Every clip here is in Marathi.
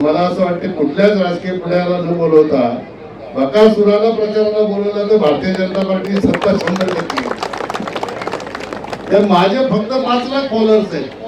मला असं वाटतं कुठल्याच राजकीय पुढ्याला न बोलवता बकासुराला प्रचाराला बोलवलं तर भारतीय जनता पार्टी सत्ता शंभर घेतली तर माझे फक्त पाच लाख फॉलोअर्स आहेत.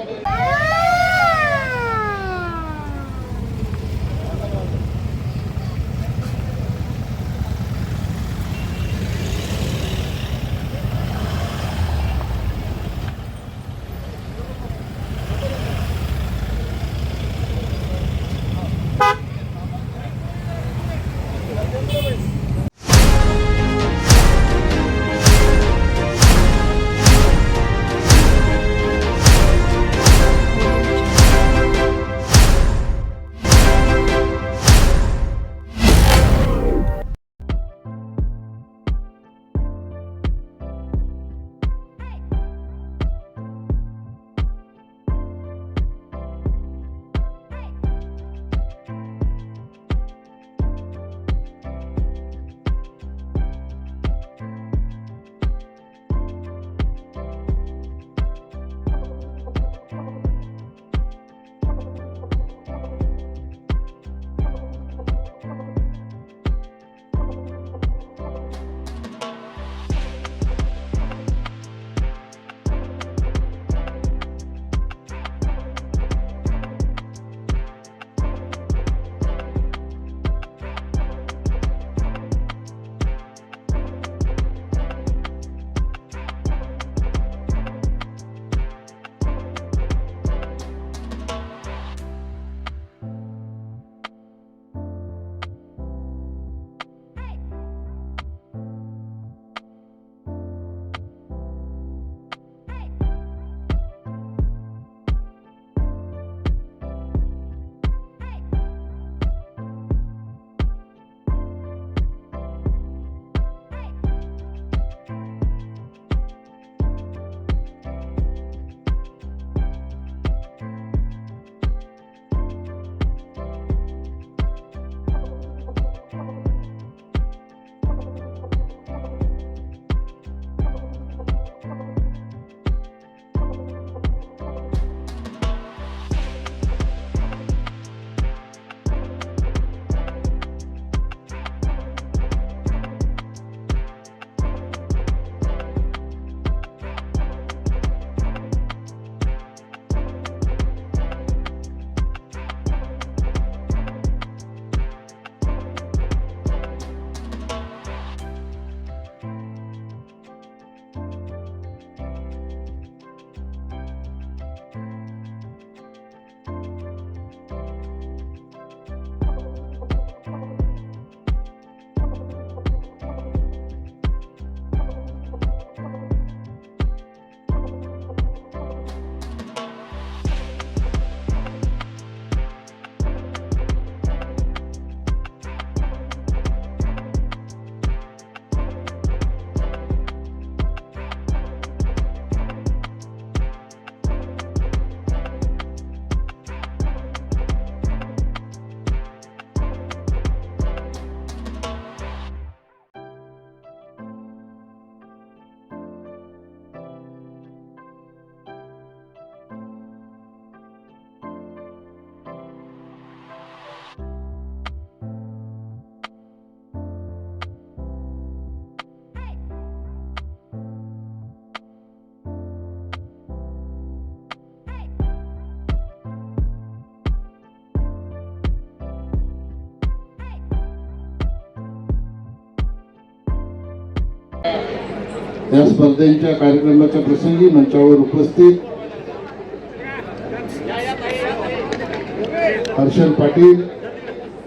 या स्पर्धेच्या कार्यक्रमाच्या प्रसंगी मंचावर उपस्थित हर्षल पाटील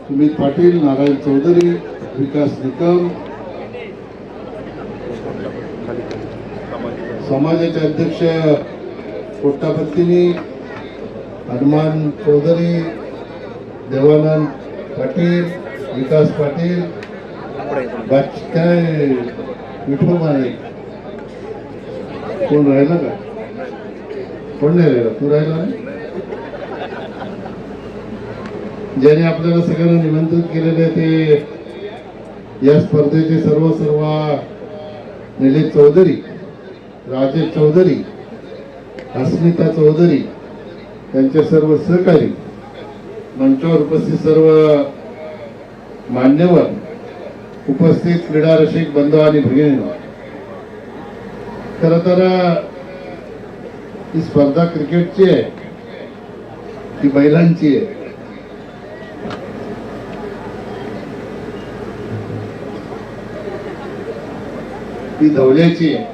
सुमित पाटील नारायण चौधरी विकास निकम समाजाचे अध्यक्ष पोट्टापत्तीनी हनुमान चौधरी देवानंद पाटील विकास पाटील बाच काय विठो माने कोण राहिला का? कोण नाही राहिला? तू राहिला ज्याने आपल्याला सगळ्यांना निमंत्रित केलेले आहे ते या स्पर्धेचे सर्व सर्व निलेश चौधरी राजेश चौधरी अस्मिता चौधरी त्यांचे सर्व सहकारी मंचावर उपस्थित सर्व मान्यवर उपस्थित क्रीडा रसिक बंधू आणि भगिनी खर तर ही स्पर्धा क्रिकेटची आहे. ती बैलांची आहे. ती धवल्याची आहे.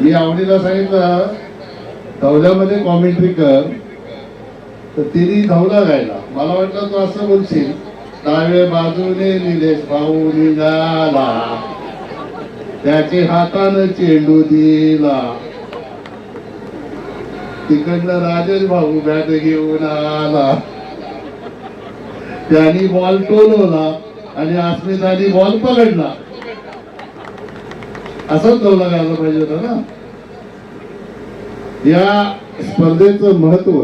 मी आवडीला सांगितलं धवल्यामध्ये कॉमेंट्री कर. तर तिने धवला गायला मला वाटलं तू असं बोलशील. डावे बाजूने निलेश भाऊ निघाला. त्याचे हातानं चेंडू दिला. तिकडनं राजेश भाऊ बॅट घेऊन आला. त्यांनी बॉल टोलवला आणि अस्मितानी बॉल पकडला. असंच धवला गायला पाहिजे होतं ना. या स्पर्धेचं महत्त्व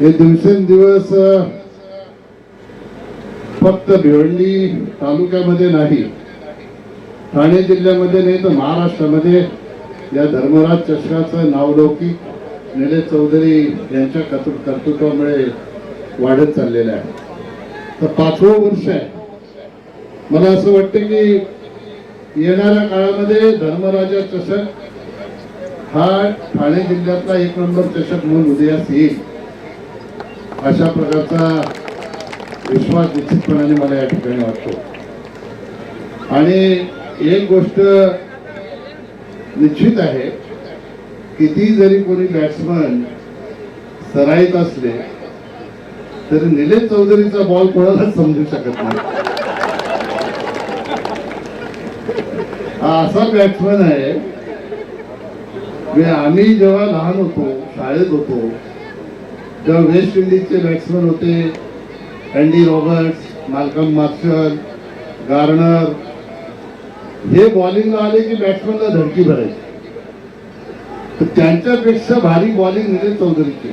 हे दिवसेंदिवस फक्त भिवंडी तालुक्यामध्ये नाही ठाणे जिल्ह्यामध्ये नाही तर महाराष्ट्रामध्ये या धर्मराज चषकाचं नावलौकिक निलेश चौधरी यांच्या कर्तृ- कर्तृत्वामुळे वाढत चाललेलं आहे. तर पाचवं वर्ष आहे. मला असं वाटतं की येणाऱ्या काळामध्ये धर्मराजा चषक हा ठाणे जिल्ह्यातला एक नंबर चषक म्हणून उदयास येईल अशा प्रकारचा विश्वास निश्चितपणाने मला या ठिकाणी वाटतो. आणि एक गोष्ट निश्चित आहे किती जरी कोणी बॅट्समन सराईत असले तरी निलेश चौधरीचा बॉल कोणालाच समजू शकत नाही. हा असा बॅट्समन आहे जे आम्ही जेव्हा लहान होतो शाळेत होतो जेव्हा वेस्ट इंडिजचे बॅट्समन होते Andy Roberts Malcolm Marshall Garner हे बॉलिंगला आले की बॅट्समनला धडकी भरायची. तर त्यांच्यापेक्षा भारी बॉलिंग निलेश चौधरीची.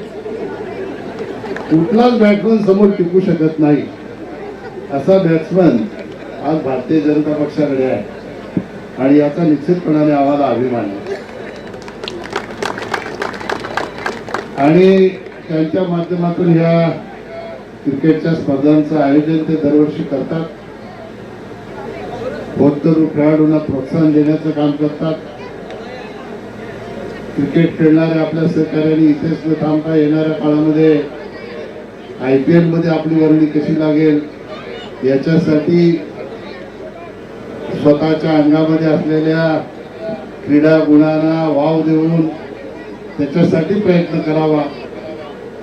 कुठलाच बॅट्समन समोर टिकू शकत नाही. असा बॅट्समन आज भारतीय जनता पक्षाकडे आहे. आणि याचा निश्चितपणाने आम्हाला अभिमान आहे. आणि त्यांच्या माध्यमातून ह्या क्रिकेटच्या स्पर्धांचं आयोजन ते दरवर्षी करतात. बौद्ध खेळाडूंना प्रोत्साहन देण्याचं काम करतात. क्रिकेट खेळणाऱ्या आपल्या सहकार्याने इथेच न थांबता येणाऱ्या काळामध्ये आय पी एलमध्ये आपली वर्णी कशी लागेल याच्यासाठी स्वतःच्या अंगामध्ये असलेल्या क्रीडा गुणांना वाव देऊन त्याच्यासाठी प्रयत्न करावा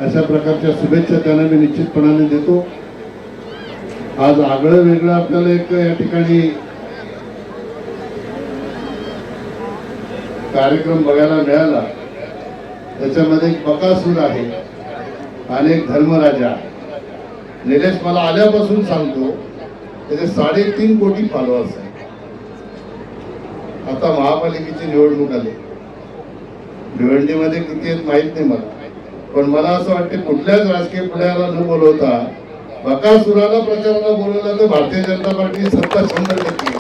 अशा प्रकारच्या शुभेच्छा त्यांना मी निश्चितपणाने देतो. आज आगळं वेगळं आपल्याला एक या ठिकाणी कार्यक्रम बघायला मिळाला त्याच्यामध्ये एक बकासूर आहे आणि एक धर्मराजा निलेश मला आल्यापासून सांगतो त्याचे साडेतीन कोटी फॉलोअर्स आहे आता महापालिकेची निवडणूक आली. भिवंडीमध्ये किती आहेत माहीत नाही मला. पण मला असं वाटतं कुठल्याच राजकीय पुढ्याला न बोलवता बकासुराला प्रचाराला बोलवला तर भारतीय जनता पार्टी सत्ता शंभर टक्के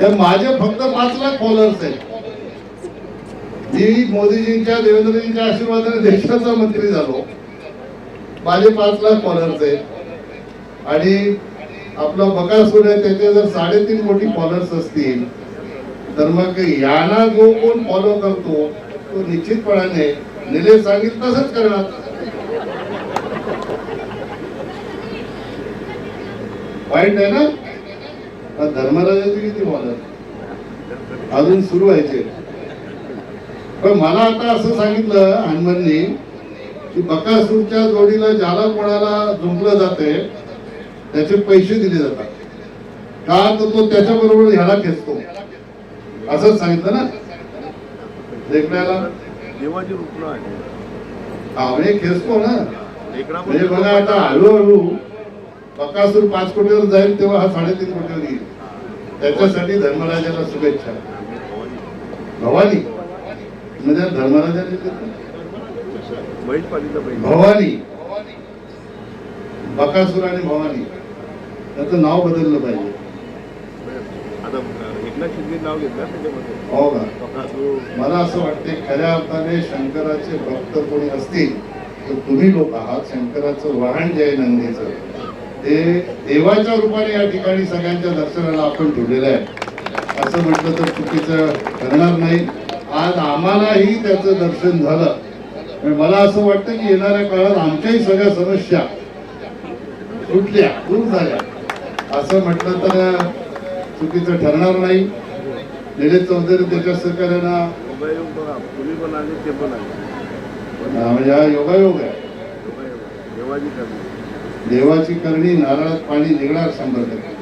तर माझे फक्त पाच लाख फॉलोअर्स आहेत. मी मोदीजींच्या देवेंद्रजींच्या आशीर्वादाने देशाचा मंत्री झालो. माझे पाच लाख फॉलोअर्स आहेत. आणि आपला बकासूर आहे त्याचे जर साडेतीन कोटी फॉलोअर्स असतील तर मग यांना जो कोण फॉलो करतो तो निश्चितपणाने निलेश सांगितलं तसंच करणार. वाईट आहे ना? धर्मराजाचे किती फॉलोअर अजून सुरू व्हायचे. पण मला आता असं सांगितलं हनुमाननी की बकासूरच्या जोडीला ज्याला कोणाला जुंपलं जाते त्याचे पैसे दिले जातात. का तर तो त्याच्या बरोबर ह्याला खेचतो. असंच सांगितलं ना? देवाची आहे. आवळे खेचतो ना? म्हणजे बघा आता हळूहळू बकासूर पाच कोटीवर जाईल तेव्हा हा साडेतीन कोटीवर येईल त्याच्यासाठी धर्मराजाला शुभेच्छा. भवानी. म्हणजे धर्मराजाने भवानी बकासूर आणि भवानी. त्याचं नाव बदललं पाहिजे. हो का? मला असं वाटते खऱ्या अर्थाने शंकराचे भक्त कोणी असतील तर तुम्ही लोक आहात. शंकराचं वाहन जे आहे नंदीचं ते देवाच्या रूपाने या ठिकाणी सगळ्यांच्या दर्शनाला आपण ठेवलेलं आहे. असं म्हटलं तर चुकीचं ठरणार नाही. आज आम्हालाही त्याचं दर्शन झालं. मला असं वाटतं की येणाऱ्या काळात आमच्याही सगळ्या समस्या सुटल्या दूर झाल्या. असं म्हटलं तर चुकीचं ठरणार नाही. निलेश चौधरी त्याच्या सहकार्यानं योगायोग बघा तुम्ही पण आले ते पण आले म्हणजे हा योगायोग आहे. देवाची करणी नारळात पाणी निघणार शंभर टक्के.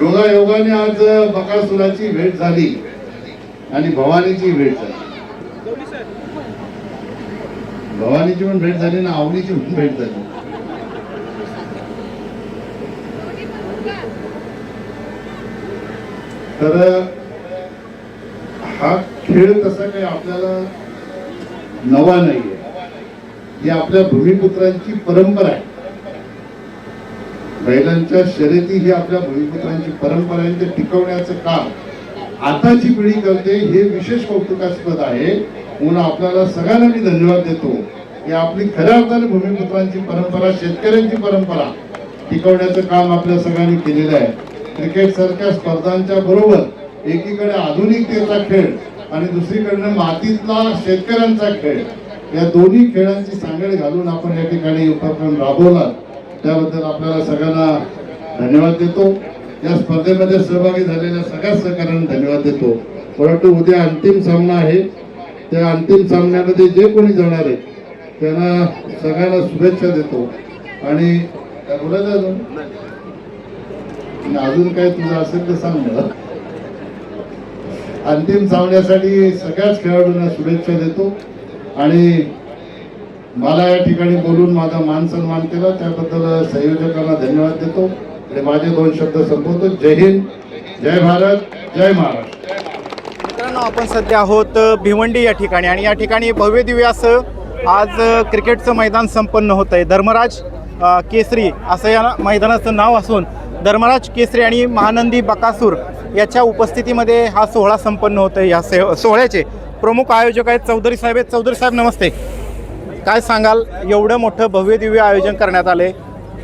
योगायोगाने आज बकासुराची भेट झाली आणि भवानीची भेट झाली. भवानीची पण भेट झाली ना आवनीची पण भेट झाली. तर हा खेळ तसा काही आपल्याला नवा नाहीये. ही आपल्या भूमिपुत्रांची परंपरा आहे. बैलांच्या शर्यती ही आपल्या भूमिपुत्रांची परंपरा आहे ते टिकवण्याचं काम. आताची पिढी करते हे विशेष कौतुकास्पद आहे. म्हणून आपल्याला सगळ्यांना मी धन्यवाद देतो. की आपली खऱ्या अर्थाने भूमिपुत्रांची परंपरा शेतकऱ्यांची परंपरा टिकवण्याचं काम आपल्या सगळ्यांनी केलेलं आहे. क्रिकेट सारख्या स्पर्धांच्या बरोबर एकीकडे आधुनिकतेचा खेळ आणि दुसरीकडनं मातीतला शेतकऱ्यांचा खेळ. या दोन्ही खेळांची सांगड घालून आपण या ठिकाणी उपक्रम राबवला. त्याबद्दल आपल्याला सगळ्यांना धन्यवाद देतो. या स्पर्धेमध्ये सहभागी झालेल्या सगळ्या सहकाऱ्यांना धन्यवाद देतो. परंतु उद्या अंतिम सामना आहे. त्या अंतिम सामन्यामध्ये जे कोणी जाणार आहे त्यांना सगळ्यांना शुभेच्छा देतो. आणि अजून? अजून काय तुझं असेल तर सांग मला. अंतिम सामन्यासाठी सगळ्याच खेळाडूंना शुभेच्छा देतो. आणि मला या ठिकाणी बोलून माझा मान सन्मान केला. त्याबद्दल संयोजकांना धन्यवाद देतो आणि माझे दोन शब्द संपवतो. जय हिंद जय भारत जय महाराष्ट्र. मित्रांनो आपण सध्या आहोत भिवंडी या ठिकाणी आणि या ठिकाणी भव्य दिव्य असं आज क्रिकेटचं मैदान संपन्न होत आहे धर्मराज केसरी असं या मैदानाचं नाव असून धर्मराज केसरी आणि महानंदी बकासूर याच्या उपस्थितीमध्ये हा सोहळा संपन्न होत आहे या सोहळ्याचे प्रमुख आयोजक आहेत चौधरी साहेब आहेत. चौधरी साहेब नमस्ते. काय सांगाल? एवढं मोठं भव्य दिव्य आयोजन करण्यात आले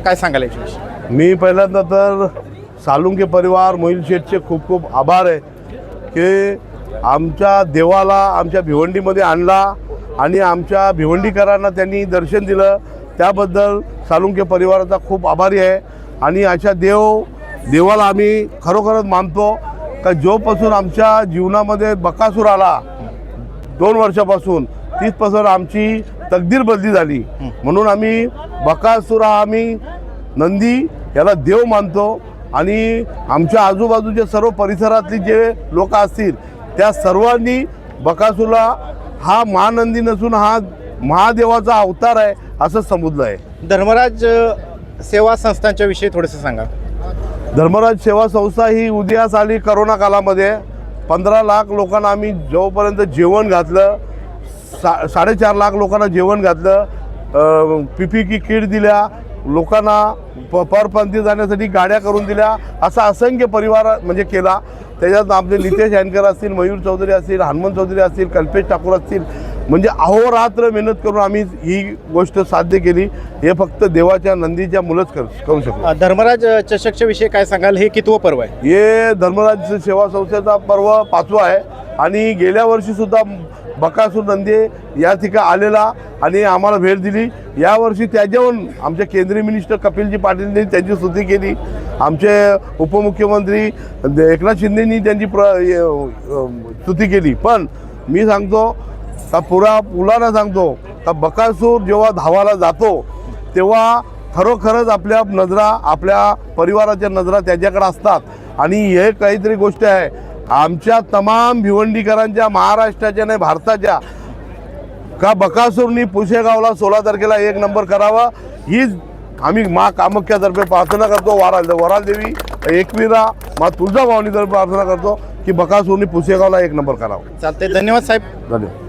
काय सांगाल याच्याविषयी? मी पहिल्यांदा तर सालुंके परिवार मोहिल शेठचे खूप खूप आभार आहे की आमच्या देवाला आमच्या भिवंडीमध्ये आणला आणि आमच्या भिवंडीकरांना त्यांनी दर्शन दिलं. त्याबद्दल सालुंके परिवाराचा खूप आभारी आहे आणि अशा देव देवाला आम्ही खरोखरच मानतो. का जोपासून आमच्या जीवनामध्ये बकासूर आला दोन वर्षापासून तीचपासून आमची तकदीर बदली झाली. म्हणून आम्ही बकासूर आम्ही नंदी याला देव मानतो आणि आमच्या आजूबाजूच्या सर्व परिसरातली जे लोक असतील त्या सर्वांनी बकासूरला हा महानंदी नसून हा महादेवाचा अवतार आहे असं समजलं आहे. धर्मराज सेवा संस्थांच्या विषयी थोडंसं सांगा. धर्मराज सेवा संस्था ही उदयास आली करोना कालामध्ये. पंधरा लाख लोकांना आम्ही जवळपर्यंत जेवण घातलं सा साडेचार लाख लोकांना जेवण घातलं पी पी की किट दिल्या लोकांना प परपंथी जाण्यासाठी गाड्या करून दिल्या असा असंख्य परिवार म्हणजे केला. त्याच्यात आपले नितेश हॅनकर असतील मयूर चौधरी असतील हनुमंत चौधरी असतील कल्पेश ठाकूर असतील म्हणजे अहोरात्र मेहनत करून आम्ही ही गोष्ट साध्य केली. हे फक्त देवाच्या नंदीच्या मुलंच कर करू शकतो धर्मराज चषकच्या विषयी काय सांगाल? हे कितवं पर्व आहे? हे धर्मराज सेवा संस्थेचा पर्व पाचवा आहे. आणि गेल्या वर्षी सुद्धा बकासूर नंदे या ठिकाणी आलेला आणि आम्हाला भेट दिली. यावर्षी त्याच्याहून आमचे केंद्रीय मिनिस्टर कपिलजी पाटीलने त्यांची स्तुती केली. आमचे उपमुख्यमंत्री एकनाथ शिंदेनी त्यांची प्र स्तुती केली. पण मी सांगतो का पुरा पुलाना सांगतो का बकासूर जेव्हा धावाला जातो तेव्हा खरोखरच आपल्या नजरा आपल्या परिवाराच्या नजरा त्याच्याकडे असतात. आणि हे काहीतरी गोष्ट आहे आमच्या तमाम भिवंडीकरांच्या महाराष्ट्राच्या नाही भारताच्या का बकासूरनी पुशेगावला सोळा तारखेला एक नंबर करावा हीच आम्ही मा कामाख्यातर्फे प्रार्थना करतो वाराल वराल देवी एकविरा मा तुळजाभवानीतर्फे प्रार्थना करतो की बकासूरनी पुशेगावला एक नंबर करावा. चालते धन्यवाद साहेब. धन्यवाद.